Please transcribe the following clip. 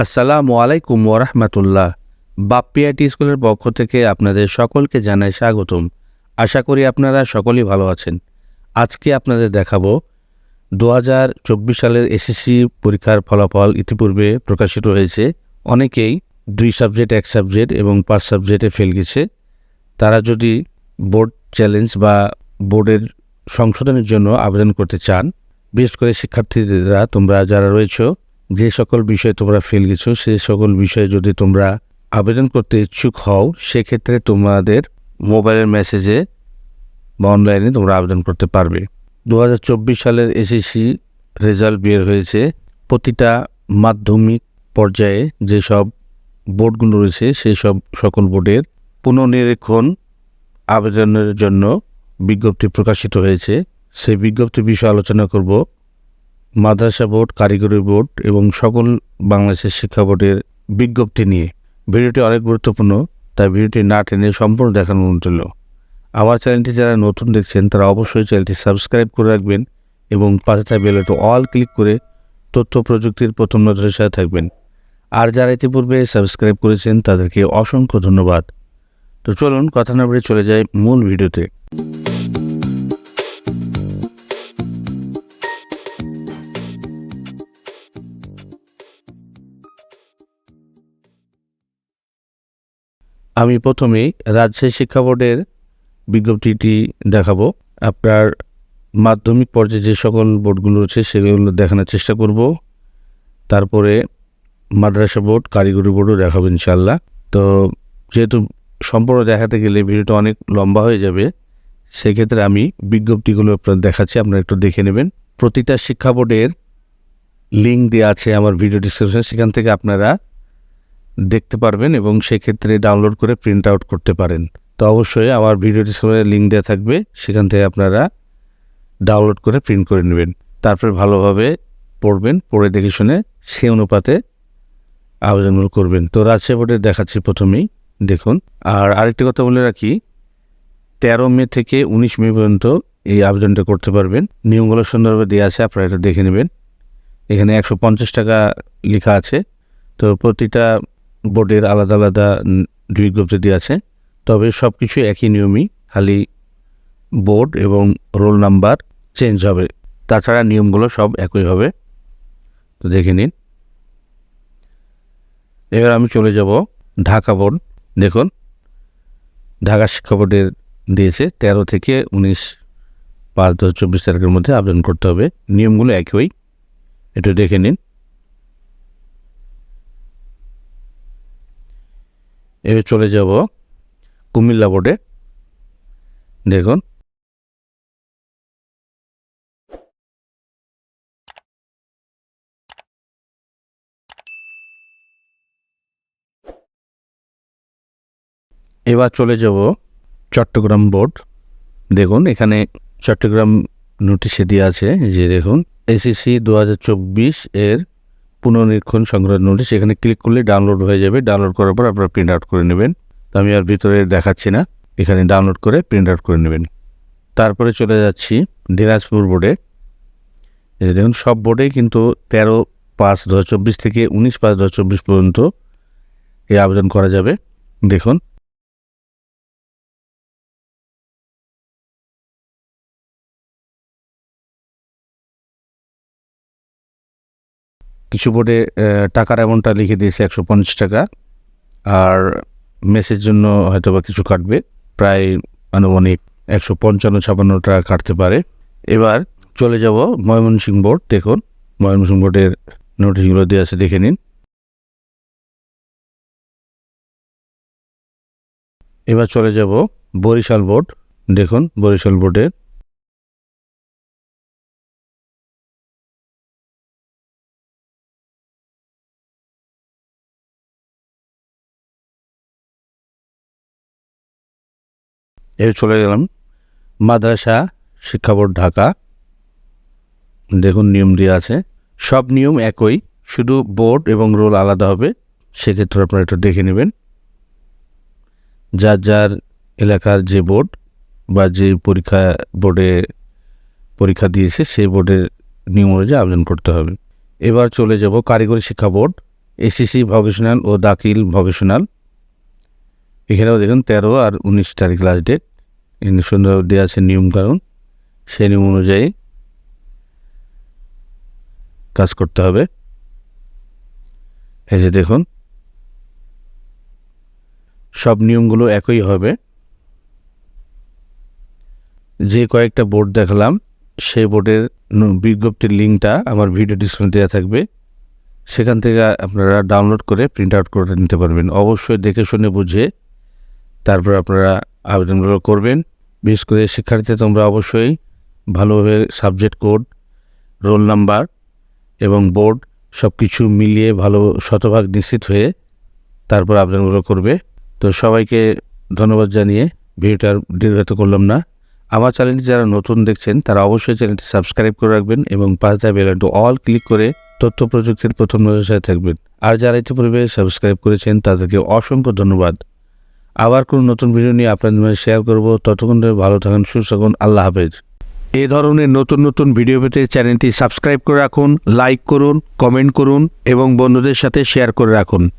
আসসালামু আলাইকুম ওরহমতুল্লাহ বাপ্পিআইটি স্কুলের পক্ষ থেকে আপনাদের সকলকে জানাই স্বাগতম। আশা করি আপনারা সকলেই ভালো আছেন। আজকে আপনাদের দেখাবো, দু হাজার চব্বিশ সালের এসএসসি পরীক্ষার ফলাফল ইতিপূর্বে প্রকাশিত হয়েছে। অনেকেই দুই সাবজেক্ট, এক সাবজেক্ট এবং পাঁচ সাবজেক্টে ফেল গেছে। তারা যদি বোর্ড চ্যালেঞ্জ বা বোর্ডের সংশোধনের জন্য আবেদন করতে চান, বিশেষ করে শিক্ষার্থীরা তোমরা যারা রয়েছো যে সকল বিষয়ে তোমরা ফেল গেছো, সে সকল বিষয়ে যদি তোমরা আবেদন করতে ইচ্ছুক হও, সেক্ষেত্রে তোমাদের মোবাইলের মেসেজে বা অনলাইনে তোমরা আবেদন করতে পারবে। দু হাজার চব্বিশ সালের এসএসসি রেজাল্ট বের হয়েছে। প্রতিটা মাধ্যমিক পর্যায়ে যেসব বোর্ডগুলো রয়েছে সেই সব সকল বোর্ডের পুনর্নিরীক্ষণ আবেদনের জন্য বিজ্ঞপ্তি প্রকাশিত হয়েছে। সেই বিজ্ঞপ্তির বিষয়ে আলোচনা করব। মাদ্রাসা বোর্ড, কারিগরি বোর্ড এবং সকল বাংলাদেশের শিক্ষা বোর্ডের বিজ্ঞপ্তি নিয়ে ভিডিওটি অনেক গুরুত্বপূর্ণ, তাই ভিডিওটি না টেনে সম্পূর্ণ দেখানোর অনুরোধ রইল। আমার চ্যানেলটি যারা নতুন দেখছেন, তারা অবশ্যই চ্যানেলটি সাবস্ক্রাইব করে রাখবেন এবং পাশে থাকা বেলটি অল ক্লিক করে তথ্য প্রযুক্তির প্রথম নজরের সাথে থাকবেন। আর যারা ইতিপূর্বে সাবস্ক্রাইব করেছেন, তাদেরকে অসংখ্য ধন্যবাদ। তো চলুন, কথা না বেড়ে চলে যাই মূল ভিডিওতে। আমি প্রথমেই রাজশাহী শিক্ষা বোর্ডের বিজ্ঞপ্তিটি দেখাবো। আপনার মাধ্যমিক পর্যায়ে যে সকল বোর্ডগুলো রয়েছে, সেগুলো দেখানোর চেষ্টা করব। তারপরে মাদ্রাসা বোর্ড, কারিগরি বোর্ডও দেখাবো ইনশাল্লাহ তো যেহেতু সম্পূর্ণ দেখাতে গেলে ভিডিওটা অনেক লম্বা হয়ে যাবে, সেক্ষেত্রে আমি বিজ্ঞপ্তিগুলো আপনার দেখাচ্ছি, আপনারা একটু দেখে নেবেন। প্রতিটা শিক্ষা বোর্ডের লিঙ্ক দেওয়া আছে আমার ভিডিও ডিসক্রিপশনে সেখান থেকে আপনারা দেখতে পারবেন এবং সেক্ষেত্রে ডাউনলোড করে প্রিন্ট আউট করতে পারেন। তো অবশ্যই আমার ভিডিও ডিসক্রিপশনে লিঙ্ক দেওয়া থাকবে, সেখান থেকে আপনারা ডাউনলোড করে প্রিন্ট করে নেবেন। তারপর ভালোভাবে পড়বেন, পড়ে দেখে শুনে সে অনুপাতে আবেদনগুলো করবেন। তো রাজশাহী বোর্ডে দেখাচ্ছি প্রথমেই, দেখুন। আর আরেকটি কথা বলে রাখি, তেরো মে থেকে উনিশ মে পর্যন্ত এই আবেদনটা করতে পারবেন। নিয়মগুলো সুন্দরভাবে দেওয়া আছে, আপনারা এটা দেখে নেবেন। এখানে একশো পঞ্চাশ টাকা লেখা আছে। তো প্রতিটা বোর্ডের আলাদা আলাদা দেওয়া আছে, তবে সব কিছু একই নিয়মই, খালি বোর্ড এবং রোল নাম্বার চেঞ্জ হবে। তাছাড়া নিয়মগুলো সব একই হবে। তো দেখে নিন। এবার আমি চলে যাব ঢাকা বোর্ড। দেখুন, ঢাকা শিক্ষা বোর্ডের দিয়েছে তেরো থেকে উনিশ পাঁচ দশ চব্বিশ তারিখের মধ্যে আবেদন করতে হবে। নিয়মগুলো একই। একটু দেখে নিন। এবার চলে যাব কুমিল্লা বোর্ডে। দেখুন। এবার চলে যাব চট্টগ্রাম বোর্ড। দেখুন, এখানে চট্টগ্রাম নোটিশে দেওয়া আছে যে, দেখুন এসিসি দু হাজার চব্বিশ এর পুনর্নিরীক্ষণ সংগ্রহ নোটিশ, এখানে ক্লিক করলে ডাউনলোড হয়ে যাবে। ডাউনলোড করার পর আপনারা প্রিন্ট আউট করে নেবেন। তো আমি আর ভিতরে দেখাচ্ছি না। এখানে ডাউনলোড করে প্রিন্ট আউট করে নেবেন। তারপরে চলে যাচ্ছি দিনাজপুর বোর্ডে দেখুন, সব বোর্ডেই কিন্তু তেরো পাঁচ দু থেকে উনিশ পাঁচ দু পর্যন্ত এই আবেদন করা যাবে। দেখুন কিছু বোর্ডে টাকার অ্যামাউন্টটা লিখে দিয়েছে একশো পঞ্চাশ টাকা। আর মেসের জন্য হয়তো বা কিছু কাটবে। প্রায় আনুমানিক একশো পঞ্চান্ন ছাপান্ন টাকা কাটতে পারে। এবার চলে যাব ময়মনসিংহ বোর্ড, দেখুন। ময়মনসিংহ বোর্ডের নোটিশগুলো দেওয়া আছে, দেখে নিন। এবার চলে যাব বরিশাল বোর্ড, দেখুন বরিশাল বোর্ডের এর চলে গেলাম মাদ্রাসা, শিক্ষা বোর্ড, ঢাকা। দেখুন নিয়ম দেওয়া আছে। সব নিয়ম একই, শুধু বোর্ড এবং রোল আলাদা হবে, সেক্ষেত্রে আপনারা একটু দেখে নেবেন। যার যার এলাকার যে বোর্ড বা যে পরীক্ষা বোর্ডে পরীক্ষা দিয়েছে, সেই বোর্ডের নিয়ম অনুযায়ী আবেদন করতে হবে। এবার চলে যাব কারিগরি শিক্ষা বোর্ড এসিসি ভকেশনাল ও দাখিল ভকেশনাল। এখানেও দেখুন তেরো আর উনিশ তারিখ লাস্ট ডেট সুন্দর দেওয়া আছে নিয়মকানুন সেই নিয়ম অনুযায়ী কাজ করতে হবে। এই যে দেখুন, সব নিয়মগুলো একই হবে। যে কয়েকটা বোর্ড দেখালাম, সেই বোর্ডের বিজ্ঞপ্তির লিঙ্কটা আমার ভিডিও ডিসক্রিপশনে দেওয়া থাকবে। সেখান থেকে আপনারা ডাউনলোড করে প্রিন্ট আউট করে নিতে পারবেন। অবশ্যই দেখে শুনে বুঝে তারপর আপনারা আবেদনগুলো করবেন। বিশেষ করে শিক্ষার্থী তোমরা অবশ্যই ভালোভাবে সাবজেক্ট কোড, রোল নাম্বার এবং বোর্ড সব কিছু মিলিয়ে ভালো শতভাগ নিশ্চিত হয়ে তারপর আবেদনগুলো করবে। তো সবাইকে ধন্যবাদ জানিয়ে ভিডিওটা আর দীর্ঘায়িত করলাম না। আমার চ্যানেলটি যারা নতুন দেখছেন, তারা অবশ্যই চ্যানেলটি সাবস্ক্রাইব করে রাখবেন এবং পাঁচ দা বেল আইকনটি অল ক্লিক করে তথ্য প্রযুক্তির প্রথম নজর থাকবেন। আর যারা ইতিপূর্বে সাবস্ক্রাইব করেছেন, তাদেরকে অসংখ্য ধন্যবাদ। আবার কোনো নতুন ভিডিও নিয়ে আপনাদের মাঝে শেয়ার করব। ততক্ষণ ধরে ভালো থাকুন, সুস্থ থাকুন, আল্লাহ হাফেজ। এ ধরনের নতুন নতুন ভিডিও পেতে চ্যানেলটি সাবস্ক্রাইব করে রাখুন, লাইক করুন, কমেন্ট করুন এবং বন্ধুদের সাথে শেয়ার করে রাখুন।